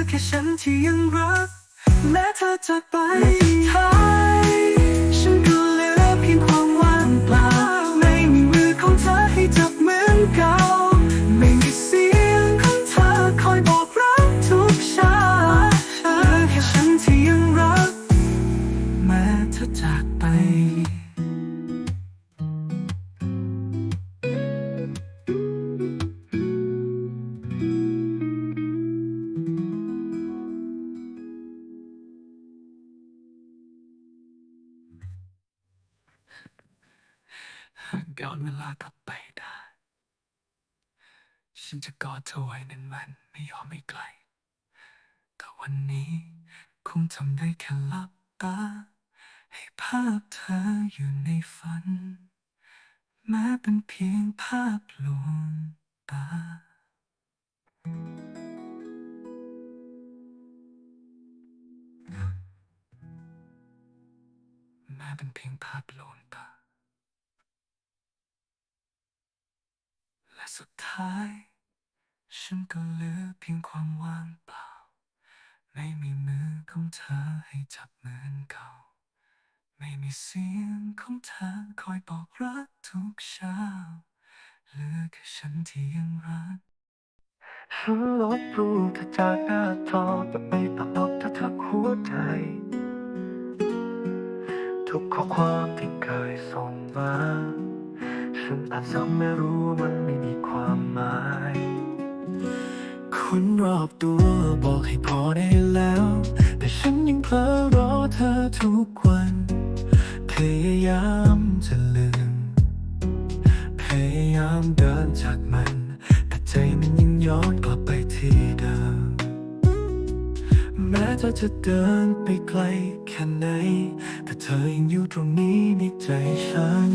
อแค่ฉันที่ยังรัก แม้เธอจะไปท้ายฉันก็เหลือเพียงความว่างเปล่า ไม่มีมือของเธอให้จับเหมือนเก่า ฉันจะกอดเธอไว้นันมันไม่ยอมไม่ไกล แต่วันนี้คงทำได้แค่หลับตา ให้ภาพเธออยู่ในฝัน แม้เป็นเพียงภาพลวงตาแม้เป็นเพียงภาพลวงตาและสุดท้าย ฉันก็เหลือเพียงความว่างเปล่า ไม่มีมือของเธอให้จับเหมือนเก่า ไม่มีเสียงของเธอคอยบอกรักทุกเช้าเหลือแค่ฉันที่ยังรักฉันลบรูปเธอจากหน้าจอแต่ไม่ตอบเธอทักหัวใจ ทุกข้อความที่เคยส่งมา ฉันอาจจะไม่รู้มัน อบตัวบอกให้พอได้แล้ว แต่ฉันยังเผลอรอเธอทุกวัน พยายามจะลืม พยายามเดินจากมัน แต่ใจมันยังย้อนกลับไปที่เดิม แม้เธอจะเดินไปไกลแค่ไหน แต่เธอยังอยู่ตรงนี้ในใจฉัน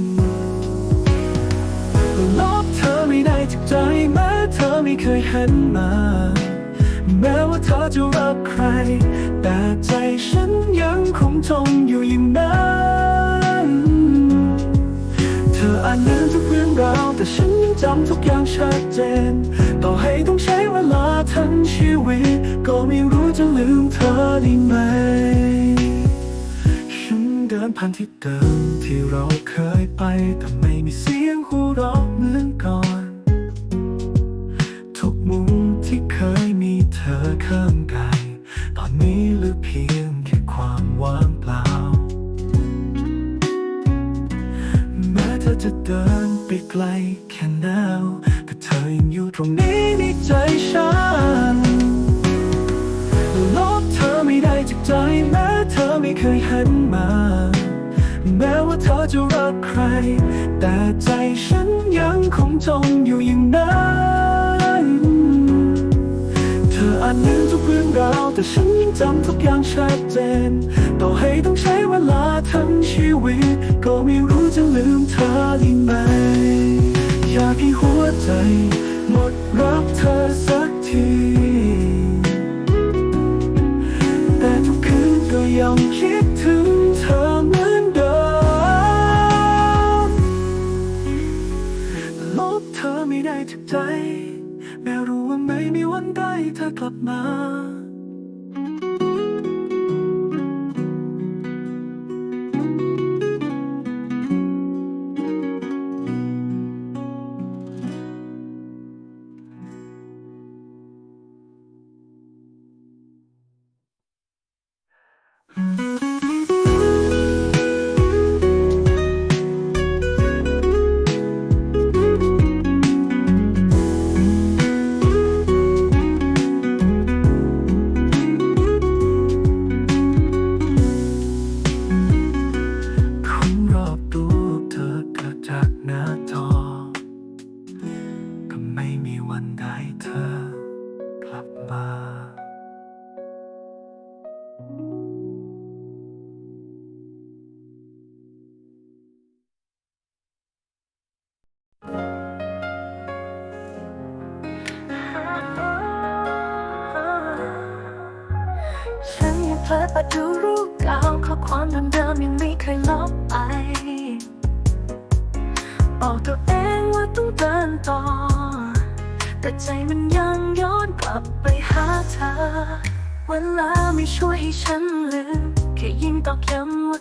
ลบเธอไม่ได้จากใจแม้เธอไม่เคยเห็นมา แม้ว่าเธอจะรักใคร แต่ใจฉันยังคงจมอยู่อย่างนั้นเธออ่านลืมทุกเรื่องราว แต่ฉันยังจำทุกอย่างชัดเจน ต่อให้ต้องใช้เวลาทั้งชีวิต ก็ไม่รู้จะลืมเธอได้ไหม ฉันเดินผ่านที่เดิมที่เราเคยไป แต่ไม่มีเสียงหัวเราะเหมือนก่อน ไกลแค่หนาวแต่เธอยังอยู่ตรงนี้ในใจฉันลบเธอไม่ได้จากใจแม้เธอไม่เคยหันมา แม้ว่าเธอจะรักใคร แต่ใจฉันยังคงจมอยู่อย่างนั้นเธออาจลืมทุกเรื่องราวแต่ฉันยังจำทุกอย่างชัดเจน ต่อให้ต้องใช้เวลาทั้งชีวิต ก็ไม่รู้จะลืมเธอได้ไหม ให้หัวใจ หมดรักเธอสักที แต่ทุกคืนก็ยังคิดถึงเธอเหมือนเดิมลบเธอไม่ได้จากใจ แม้รู้ว่าไม่มีวันได้เธอกลับมา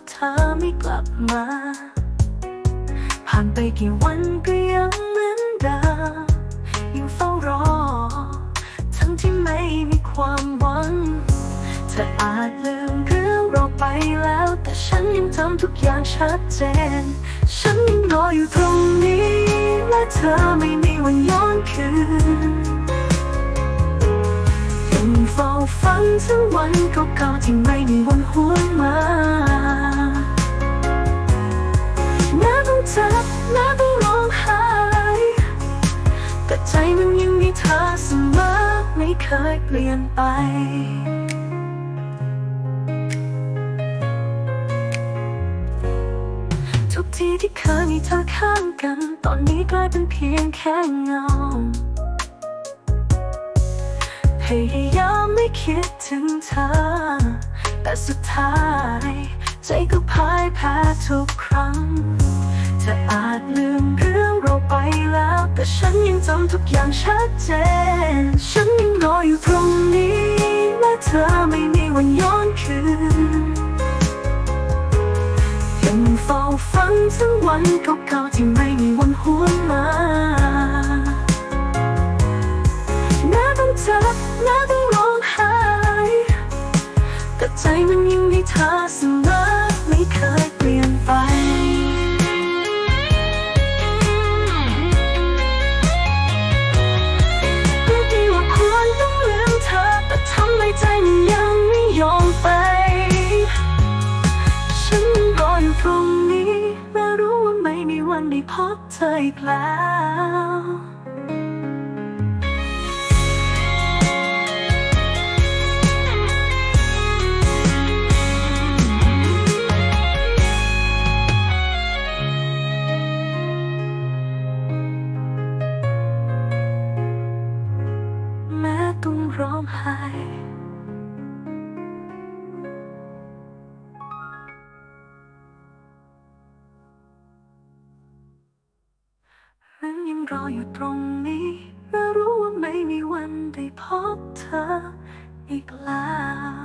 เธอไม่กลับมา ผ่านไปกี่วันก็ยังเหมือนเดิมยังเฝ้ารอ ทั้งที่ไม่มีความหวัง เธออาจลืมเรื่องเราไปแล้ว แต่ฉันยังจำทุกอย่างชัดเจน ฉันยังรออยู่ตรงนี้ และเธอไม่มีวันย้อนคืน เฝ้าฝันถึงวันเก่าๆที่ไม่มีวันหวนมาแม้ต้องเจ็บแม้ต้องร้องไห้แต่ใจมันยังมีเธอเสมอไม่เคยเปลี่ยนไปทุกทีที่เคยมีเธอข้างกัน ตอนนี้กลายเป็นเพียงแค่เงา พยายามไม่คิดถึงเธอ แต่สุดท้าย ใจก็พ่ายแพ้ทุกครั้ง เธออาจลืมเรื่องเราไปแล้ว แต่ฉันยังจำทุกอย่างชัดเจน ฉันยังรออยู่ตรงนี้และเธอไม่มีวันย้อนคืนยังเฝ้าฝันถึงวันเก่าๆที่ไม่มีวันหวนมา ม้ต้อแม้ต้องร้องไห้แต่ใจมันยังมีเธอเสมอไม่เคยเปลี่ยนไปรู้ดีว่าควรต้องลืมเธอ แต่ทำไมใจมันยังไม่ยอมไป ฉันรออยู่ตรงนี้แม้รู้ว่าไม่มีวันได้พบเธออีกแล้ว พบเธออีกแล้ว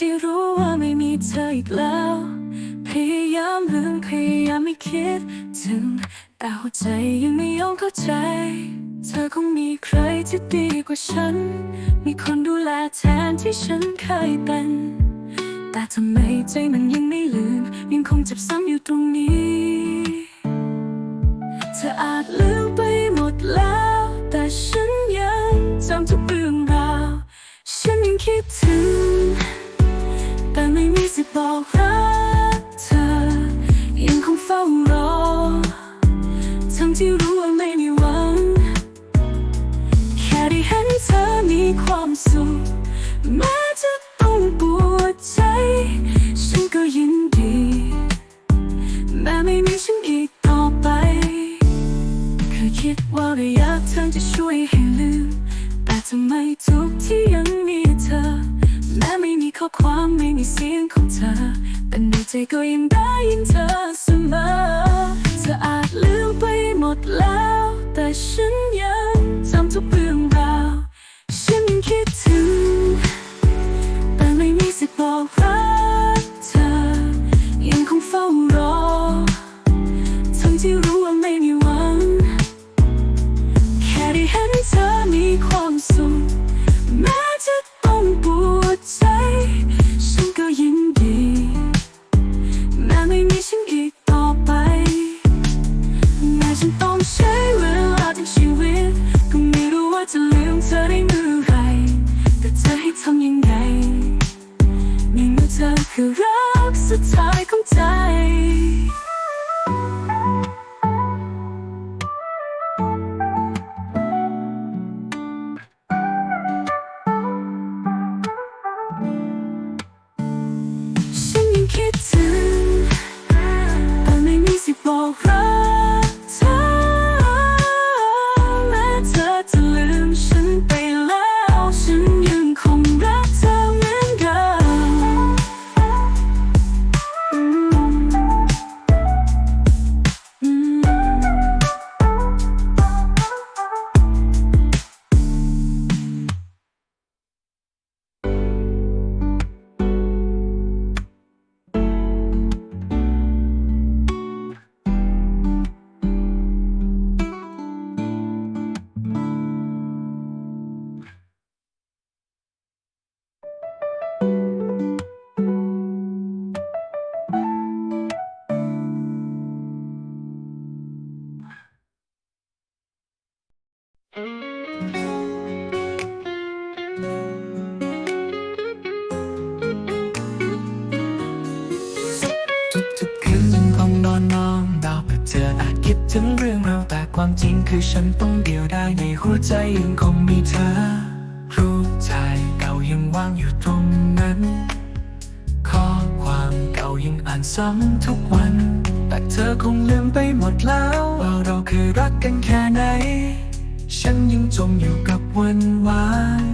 ที่รู้ว่าไม่มีเธออีกแล้ว พยายามลืมพยายามไม่คิดถึง แต่หัวใจยังไม่ยอมเข้าใจ เธอคงมีใครที่ดีกว่าฉัน มีคนดูแลแทนที่ฉันเคยเป็น แต่ทำไมใจมันยังไม่ลืม ยังคงเจ็บซ้ำอยู่ตรงนี้ เธออาจลืมไปหมดแล้ว แต่ฉันยังจำทุกเรื่องราว ฉันยังคิดถึง บอกรักเธอ ยังคงเฝ้ารอ ทั้งที่รู้ว่าไม่มีหวัง แค่ได้เห็นเธอมีความสุขแม้จะต้องปวดใจ ฉันก็ยินดี แม้ไม่มีฉันอีกต่อไปเคยคิดว่าระยะทางจะช่วยให้ลืม แต่ทำไมทุกที่ยังมีเธอ แม้ไม่มีข้อความไม่มีเสียงของเธอ แต่ในใจก็ยังได้ยินเธอ ความจริงคือฉันต้องเดียวได้ในหัวใจยังคงมีเธอ รูปถ่ายเก่ายังวางอยู่ตรงนั้นข้อความเก่ายังอ่านซ้ำทุกวัน แต่เธอคงลืมไปหมดแล้วว่าเราเคยรักกันแค่ไหน ฉันยังจมอยู่กับวันวาน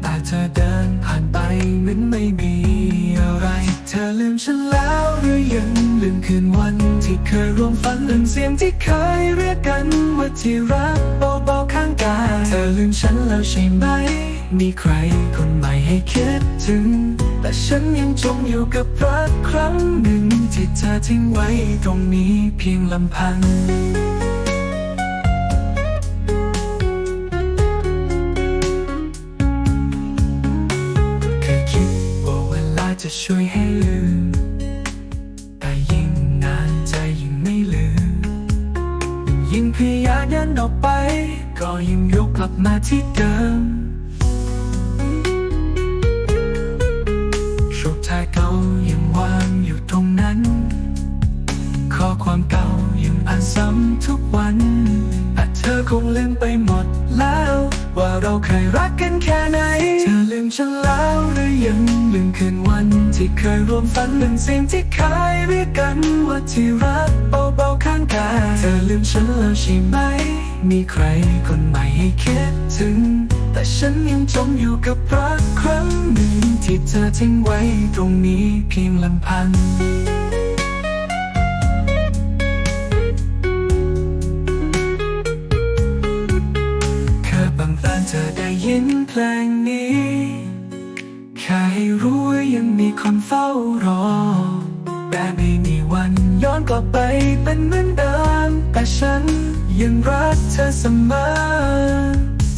แต่เธอเดินผ่านไปเหมือนไม่มี คืนวันที่เคยร่วมฝันลืมเสียงที่เคยเรียกกันว่าที่รักเบาๆข้างกาย เธอลืมฉันแล้วใช่ไหม มีใครคนใหม่ให้คิดถึง แต่ฉันยังจมอยู่กับรักครั้งหนึ่งที่เธอทิ้งไว้ตรงนี้เพียงลำพังเคยคิดว่าเวลาจะช่วยให้ ก็ยิ่งยกกลับมาที่เดิมรูปถ่ายเก่ายังวางอยู่ตรงนั้น ข้อความเก่ายังอ่านซ้ำทุกวันแต่เธอคงลืมไปหมดแล้ว ว่าเราเคยรักกันแค่ไหน เธอลืมฉันแล้วหรือยังลืมคืนวันที่เคยร่วมฝันลืมสิ่งที่เคยเรียกกันว่าที่รักเบาๆข้างกายเธอลืมฉันแล้วใช่ไหม มีใครคนใหม่ให้คิดถึง แต่ฉันยังจมอยู่กับรักครั้งหนึ่งที่เธอทิ้งไว้ตรงนี้เพียงลำพังารอ แต่ไม่มีวันย้อนกลับไปเป็นเหมือนเดิมแต่ฉันยังรักเธอเสมอ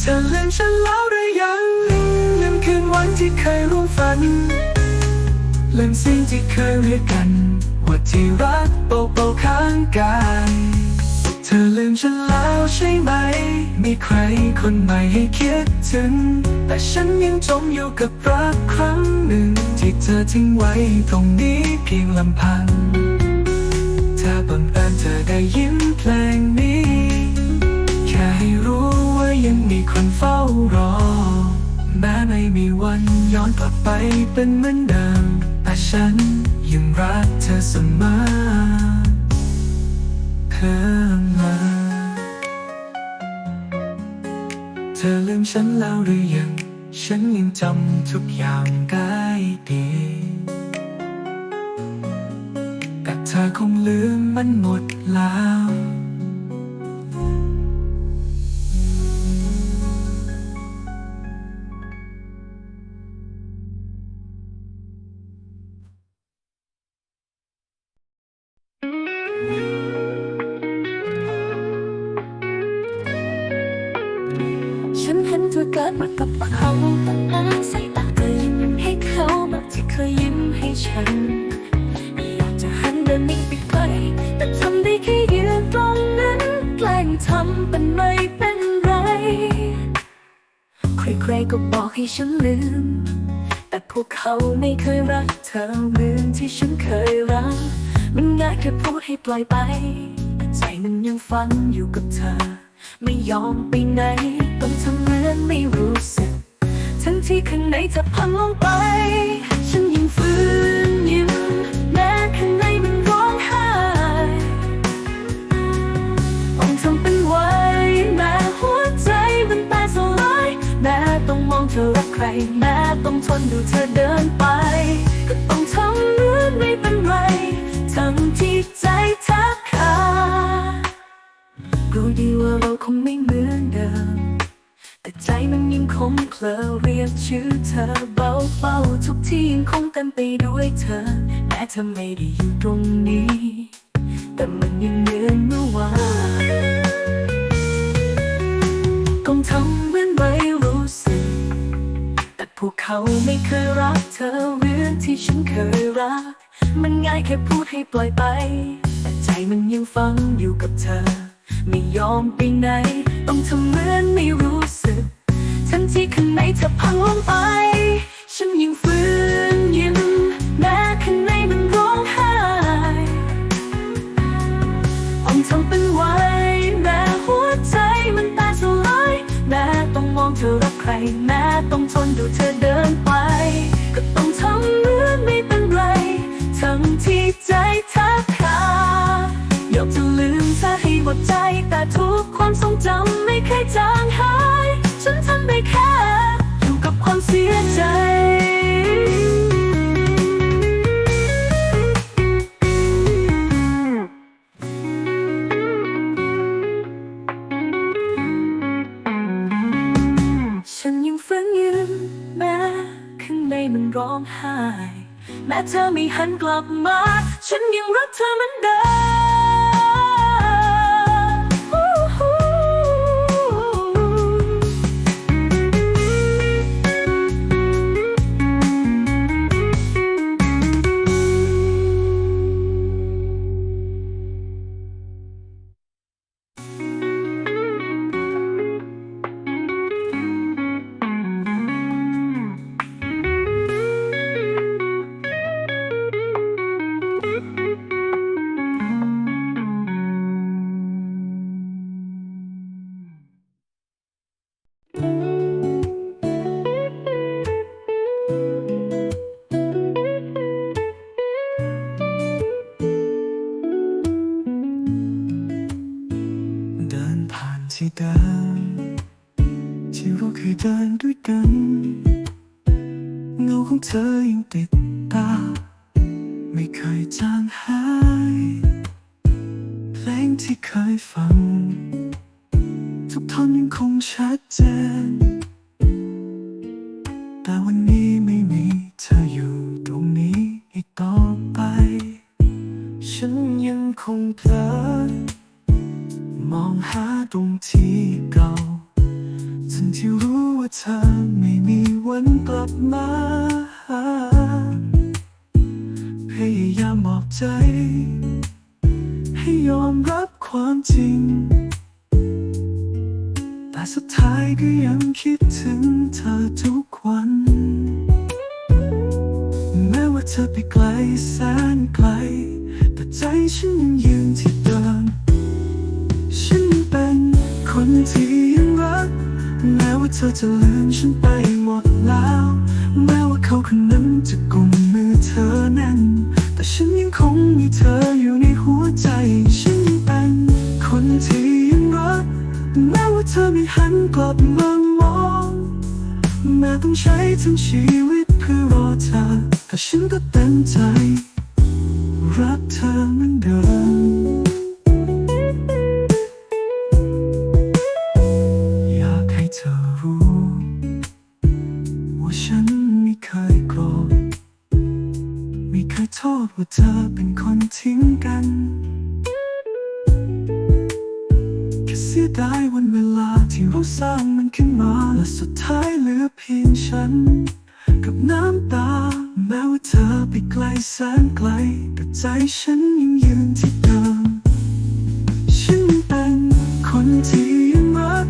เธอลืมฉันแล้วหรือยังลืมคืนวันที่เคยร่วมฝันลืมสิ่งที่เคยเรียกกัน ว่าที่รักโปโปข้างกาย อลืมฉันแล้วใช่ไหม มีใครคนใหม่ให้คิดถึง แต่ฉันยังจมอยู่กับรักครั้งหนึ่ง ที่เธอทิ้งไว้ตรงนี้เพียงลำพัง ถ้าบังเอิญเธอได้ยินเพลงนี้ แค่ให้รู้ว่ายังมีคนเฝ้ารอ แม้ไม่มีวันย้อนกลับไปเป็นเหมือนเดิม แต่ฉันยังรักเธอเสมอเธอ อลืมฉันแล้วหรือยัง ฉันยังจำทุกอย่างได้ดี แต่เธอคงลืมมันหมดแล้ว ห็นกับเขาแต่สายตาเคยยิ้มให้เขาแบบที่เคยยิ้มให้ฉัน อยากจะหันเดินหนีไปไกลแต่ทำได้แค่ยืนตรงนั้น แกล้งทำเป็นไม่เป็นไร ใครๆก็บอกให้ฉันลืม แต่พวกเขาไม่เคยรักเธอเหมือนที่ฉันเคยรัก มันง่ายแค่พูดให้ปล่อยไป แต่ใจมันยังฝันอยู่กับเธอ ไม่ยอมไปไหน ต้องทำเหมือนไม่รู้สึก ทั้งที่ข้างในจะพังลงไป ฉันยังฝืนยิ้มแม้ข้างในมันร้องไห้ต้องทำเป็นไหวแม้หัวใจมันแตกสลายแม้ต้องมองเธอรักใคร แม้ต้องทนดูเธอเดินไป ก็ต้องทำเหมือนไม่เป็นไร ทั้งที่ใจแทบขาดรู้ดีว่าเราคงไม่เหมือนเดิม มันยังคงเคลอเรียกชื่อเธอเบาๆทุกที่ยังคงเต็มไปด้วยเธอ แม้เธอไม่ได้อยู่ตรงนี้ แต่มันยังเหมือนเมื่อวานต้องทำเหมือนไม่รู้สึก แต่พวกเขาไม่เคยรักเธอเหมือนที่ฉันเคยรัก มันง่ายแค่พูดให้ปล่อยไป แต่ใจมันยังฟังอยู่กับเธอ ไม่ยอมไปไหน ต้องทำเหมือนไม่รู้สึก ที่ข้างในเธอพังลงไป ฉันยังฝืนยิ้มแม้ข้างในมันร้องไห้อ่อนทำเป็นไหวแม้หัวใจมันแตกสลายแม้ต้องมองเธอรักใคร แม้ต้องทนดูเธอเดินไป ก็ต้องทำเหมือนไม่เป็นไร ทั้งที่ใจแทบขาดอยากจะลืมเธอให้หมดใจแต่ทุกความทรงจำไม่เคยจางหาย ได้แค่อยู่กับความเสียใจ ฉันยังฝืนยืนแม้ข้างในมันร้องไห้ แม้เธอไม่หันกลับมา ฉันยังรักเธอเหมือนเดิม ผ่ ความจริง แต่สุดท้ายก็ยังคิดถึงเธอทุกวัน แม้ว่าเธอไปไกลแสนไกล แต่ใจฉันยังยืนที่เดิมฉันเป็นคนที่ยังรัก แม้ว่าเธอจะลืมฉันไปหมดแล้ว แม้ว่าเขาคนนั้นจะกุมมือเธอแน่น แต่ฉันยังคงมีเธออยู่ในหัวใจฉัน ธอไม่หันกลับมามองแม้ต้องใช้ทั้งชีวิตเพื่อรอเธอแต่ฉันก็เต็มใจ รักเธอเหมือนเดิมอยากให้เธอรู้ ว่าฉันไม่เคยโกรธไม่เคยโทษว่าเธอเป็นคนทิ้งกัน สียดายวันเวลาที่เราสร้างมันขึ้นมา และสุดท้ายเหลือเพียงฉัน กับน้ำตา แม้ว่าเธอไปไกลแสนไกล แต่ใจฉันยังยืนที่เดิม ฉันเป็นคนที่ยังรัก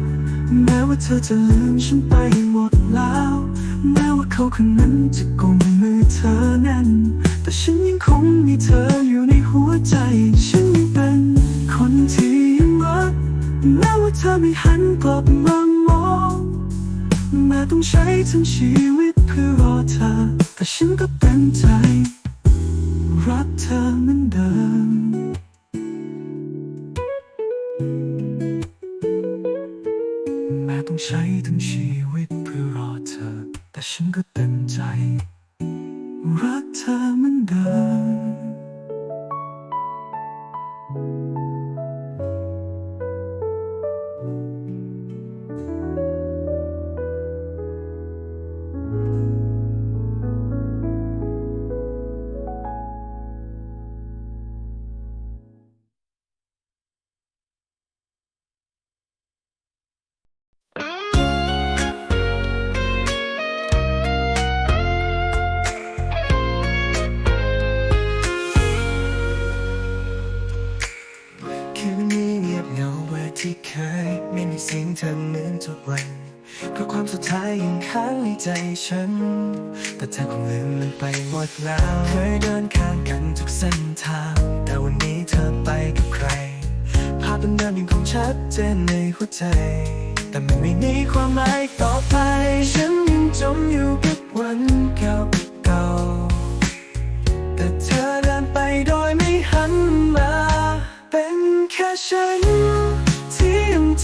แม้ว่าเธอจะลืมฉันไปหมดแล้ว แม้ว่าเขาคนนั้นจะกุมมือเธอแน่น แต่ฉันยังคงมีเธออยู่ในหัวใจฉันยังเป็น ไม่หันกลับมามองแม้ต้องใช้ทั้งชีวิตเพื่อรอเธอ แต่ฉันก็เต็มใจ รักเธอเหมือนเดิมแม้ต้องใช้ทั้งชี ไม่มีเสียงเธอเหมือนทุกวันเพราะความสุดท้ายยังค้างในใจฉัน แต่เธอคงลืมมันไปหมดแล้ว เคยเดินข้างกันทุกเส้นทาง แต่วันนี้เธอไปกับใคร ภาพเดิมยังคงชัดเจนในหัวใจ แต่มันไม่มีความหมายต่อไป ฉันยังจมอยู่กับวันเก่าๆแต่เธอเดินไปโดยไม่หันมา เป็นแค่ฉัน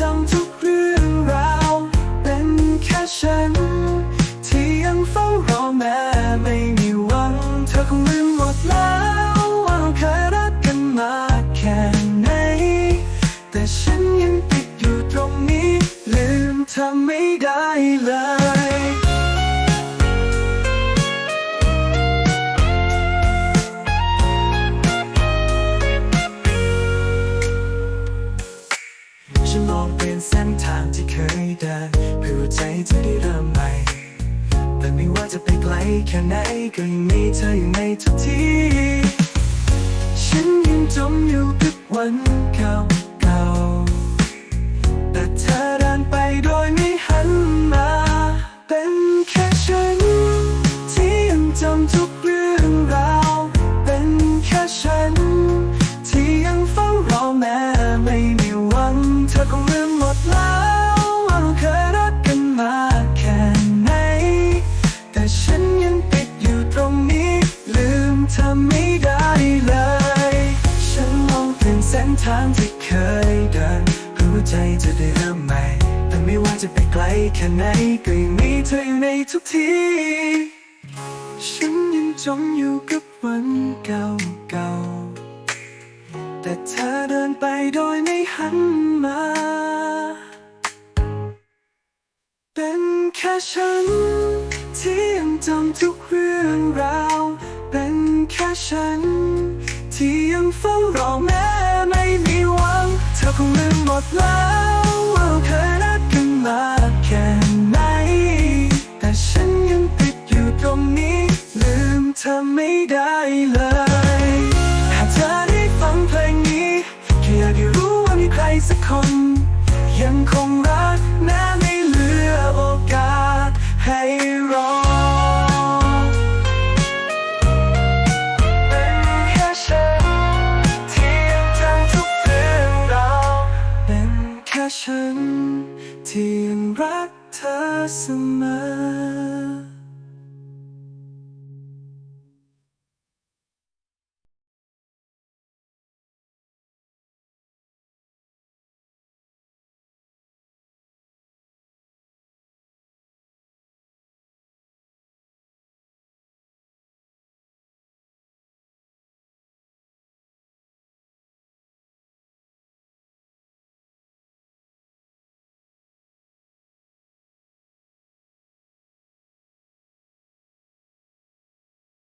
จำทุกเรื่องราว เป็นแค่ฉัน ที่ยังเฝ้ารอแม้ไม่มีหวังเธอคงลืมหมดแล้วว่าเราเคยรักกันมาแค่ไหน แต่ฉันยังติดอยู่ตรงนี้ ลืมเธอไม่ได้เลย นลองเป็นเส้นทางที่เคยเดินเพื่อหัวใจจะได้เริ่มใหม่ แต่ไม่ว่าจะไปไกลแค่ไหนก็ยังมีเธออยู่ในทุกที่ฉันยังจมอยู่กับวันเก่าๆแต่เธอเดินไปโดยไม่หันมา เป็นแค่ฉัน ที่ยังจำทุกเรื่องราว เป็นแค่ฉัน ที่ยังเฝ้ารอแม้ไม่มีหวัง เธอคงลืมหมดแล้วว่าเราเคยรักกันมาแค่ไหน แต่ฉันยังติดอยู่ตรงนี้ ลืมเธอไม่ได้เลย